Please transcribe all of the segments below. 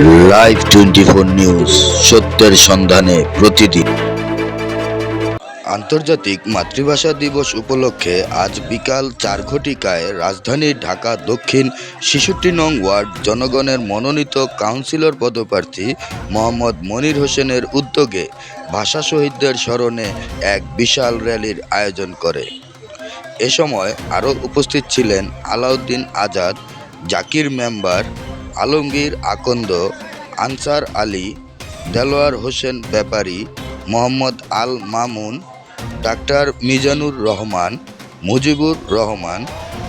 Live twenty four news সত্যের সন্ধানে প্রতিদিন। আন্তর্জাতিক মাতৃভাষা দিবস উপলক্ষে আজ বিকাল চার ঘটিকায় রাজধানীর ঢাকা দক্ষিণ ছেষট্টি নং ওয়ার্ড জনগণের মনোনীত কাউন্সিলর পদপ্রার্থী মোহাম্মদ মনির হোসেনের উদ্যোগে ভাষা শহীদদের স্মরণে এক বিশাল র্যালির আয়োজন করে। এ সময় আরও উপস্থিত ছিলেন আলাউদ্দিন আজাদ, জাকির মেম্বার আলমগীর আকন্দ, আনসার আলী, দেলোয়ার হোসেন ব্যাপারী, মোহাম্মদ আল মামুন, ডাক্তার মিজানুর রহমান, মুজিবুর রহমান,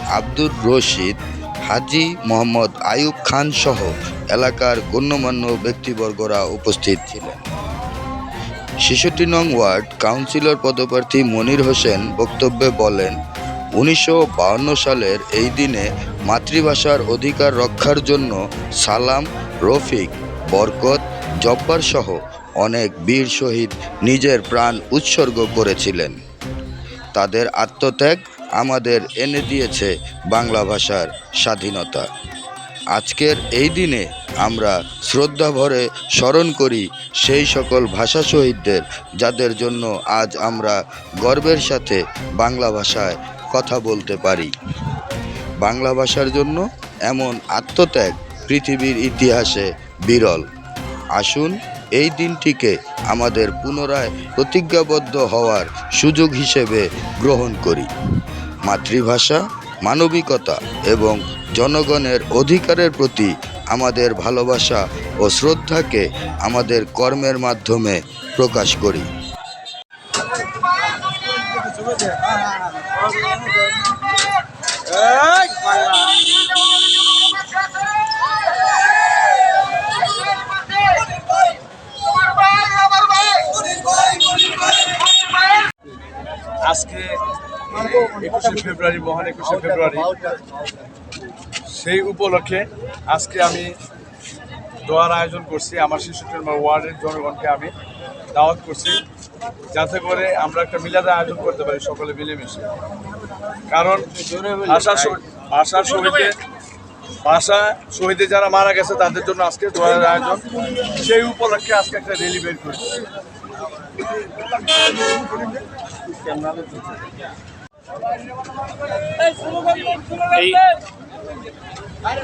আব্দুর রশিদ, হাজি মোহাম্মদ আয়ুব খান সহ এলাকার গণ্যমান্য ব্যক্তিবর্গরা উপস্থিত ছিলেন। ছেষট্টি নং ওয়ার্ড কাউন্সিলর পদপ্রার্থী মনির হোসেন বক্তব্যে বলেন উনিশশো সালের এই দিনে মাতৃভাষার অধিকার রক্ষার জন্য সালাম, রফিক, বরকত, জব্বার সহ অনেক বীর শহীদ নিজের প্রাণ উৎসর্গ করেছিলেন। তাদের আত্মত্যাগ আমাদের এনে দিয়েছে বাংলা ভাষার স্বাধীনতা। আজকের এই দিনে আমরা শ্রদ্ধা ভরে স্মরণ করি সেই সকল ভাষা শহীদদের, যাদের জন্য আজ আমরা গর্বের সাথে বাংলা ভাষায় কথা বলতে পারি। বাংলা ভাষার জন্য এমন আত্মত্যাগ পৃথিবীর ইতিহাসে বিরল। আসুন এই দিনটিকে আমাদের পুনরায় প্রতিজ্ঞাবদ্ধ হওয়ার সুযোগ হিসেবে গ্রহণ করি। মাতৃভাষা, মানবিকতা এবং জনগণের অধিকারের প্রতি আমাদের ভালোবাসা ও শ্রদ্ধাকে আমাদের কর্মের মাধ্যমে প্রকাশ করি। আজকে একুশে ফেব্রুয়ারি, মহান একুশে ফেব্রুয়ারি। সেই উপলক্ষে আজকে আমি দোয়ার আয়োজন করছি। আমার শিশুটির ওয়ার্ডের জনগণকে আমি দাওয়াত করছি, যাতে করে আমরা একটা মিলাদে আয়োজন করতে পারি সকলে মিলেমিশে। কারণ ভাষা ভাষা শহীদে ভাষা শহীদে যারা মারা গেছে, তাদের জন্য আজকে দোয়ার আয়োজন। সেই উপলক্ষে আজকে একটা রেলি বের করছি।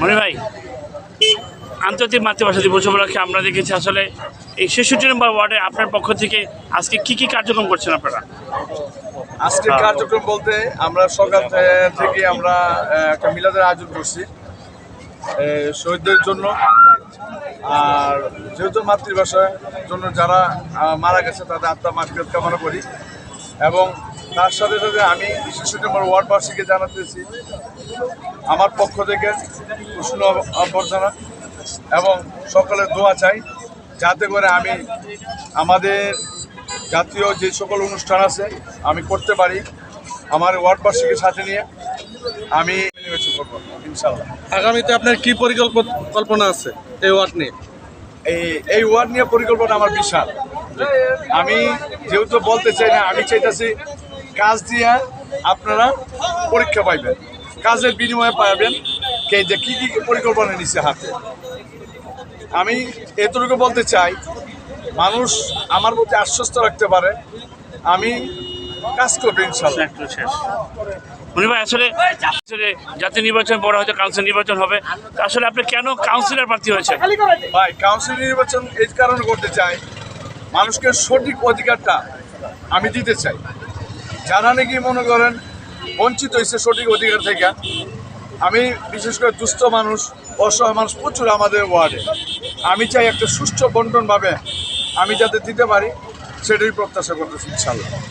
মনি ভাই, আন্তর্জাতিক মাতৃভাষা দিবস উপলক্ষে আমরা দেখেছি আসলে এই ছেষট্টি নম্বর ওয়ার্ডে আপনার পক্ষ থেকে আজকে কি কি কার্যক্রম করছেন আপনারা? আজকে কার্যক্রম বলতে আমরা সকাল থেকে আমরা একটা মিলাদের আয়োজন করছি শহীদদের জন্য। আর যেহেতু মাতৃভাষার জন্য যারা মারা গেছে তাদের আত্মা মাতৃত কামনা করি। এবং তার সাথে সাথে আমি শিশু নম্বর ওয়ার্ডবাসীকে জানাতেছি আমার পক্ষ থেকে উষ্ণ অভ্যর্থনা এবং সকলের দোয়া চাই। যাতে করে আমি আমাদের জাতীয় যে সকল অনুষ্ঠান আছে আমি করতে পারি আমার ওয়ার্ডবাসীকে সাথে নিয়ে আমি করব ইনশাল্লাহ আগামীতে আপনার কি পরিকল্পনা আছে এই ওয়ার্ড নিয়ে? এই এই ওয়ার্ড নিয়ে পরিকল্পনা আমার বিশাল। আমি যেহেতু বলতে চাই না আমি চাইতেছি কাজ দিয়ে আপনারা পরীক্ষা পাইবেন কাজের বিনিময়ে পাবেন কে যে কী কী পরিকল্পনা নিচ্ছে হাতে। আমি এতটুকু বলতে চাই মানুষ আমার প্রতি আশ্বস্ত রাখতে পারে আমি কাজ করব ইনশাল্লাহ ভাই আসলে আসলে জাতীয় নির্বাচন বড় হয়তো কাউন্সিল নির্বাচন হবে। আসলে আপনি কেন কাউন্সিলর প্রার্থী হয়েছে ভাই কাউন্সিল নির্বাচন এই কারণে করতে চাই মানুষকে সঠিক অধিকারটা আমি দিতে চাই। যারা নাকি মনে করেন বঞ্চিত হয়েছে সঠিক অধিকার থেকে আমি বিশেষ করে দুস্থ মানুষ অসহায় মানুষ প্রচুর আমাদের ওয়ার্ডে। আমি চাই একটা সুষ্ঠু বন্টনভাবে আমি যাতে দিতে পারি সেটাই প্রত্যাশা করতেছি ইনশাল্লাহ।